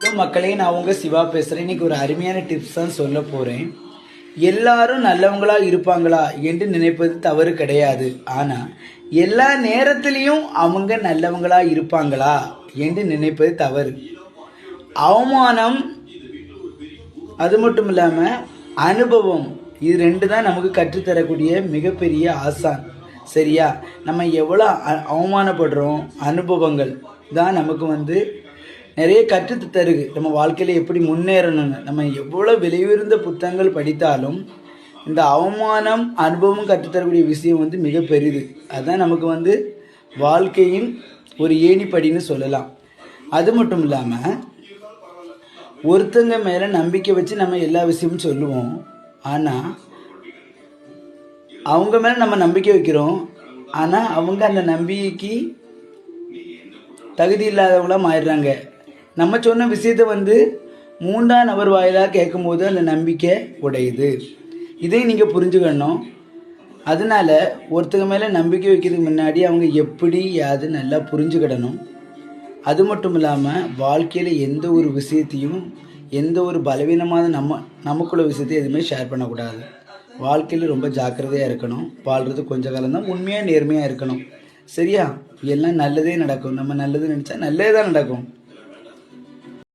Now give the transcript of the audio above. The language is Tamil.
ஹலோ மக்களே நான் உங்க சிவா பேசுறேன். இன்னைக்கு ஒரு அருமையான டிப்ஸ் தான் சொல்ல போறேன். எல்லாரும் நல்லவங்களா இருப்பாங்களா என்று நினைப்பது தவறு கிடையாது. ஆனா எல்லா நேரத்திலையும் அவங்க நல்லவங்களா இருப்பாங்களா என்று நினைப்பது தவறு. அவமானம் அது மட்டும் இல்லாம அனுபவம் இது ரெண்டு தான் நமக்கு கற்றுத்தரக்கூடிய மிகப்பெரிய ஆசான். சரியா? நம்ம எவ்வளோ அ- அவமானப்படுறோம் அனுபவங்கள் தான் நமக்கு வந்து நிறைய கற்றுத்து தருது. நம்ம வாழ்க்கையில் எப்படி முன்னேறணும்னு. நம்ம எவ்வளோ விலையுயர்ந்த புத்தகங்கள் படித்தாலும் இந்த அவமானம் அனுபவம் கற்றுத்தரக்கூடிய விஷயம் வந்து மிக பெரிது. அதுதான் நமக்கு வந்து வாழ்க்கையின் ஒரு ஏணிப்படின்னு சொல்லலாம். அது மட்டும் இல்லாமல் ஒருத்தங்க மேலே நம்பிக்கை வச்சு நம்ம எல்லா விஷயமும் சொல்லுவோம். ஆனால் அவங்க மேலே நம்ம நம்பிக்கை வைக்கிறோம். ஆனால் அவங்க அந்த நம்பிக்கைக்கு தகுதி இல்லாதவங்களாக மாறிடுறாங்க. நம்ம சொன்ன விஷயத்த வந்து மூன்றாம் நபர் வாயிலாக கேட்கும்போது அந்த நம்பிக்கை உடையுது. இதை நீங்கள் புரிஞ்சுக்கணும். அதனால ஒருத்தங்க மேலே நம்பிக்கை வைக்கிறதுக்கு முன்னாடி அவங்க எப்படி அது நல்லா புரிஞ்சுக்கிடணும். அது மட்டும் இல்லாமல் வாழ்க்கையில் எந்த ஒரு விஷயத்தையும் எந்த ஒரு பலவீனமான நம்ம நமக்குள்ள விஷயத்தையும் எதுவுமே ஷேர் பண்ணக்கூடாது. வாழ்க்கையில் ரொம்ப ஜாக்கிரதையாக இருக்கணும். வாழ்கிறது கொஞ்ச காலம் தான் உண்மையாக நேர்மையாக இருக்கணும். சரியா? எல்லாம் நல்லதே நடக்கும். நம்ம நல்லது நினச்சா நல்லதே தான் நடக்கும்.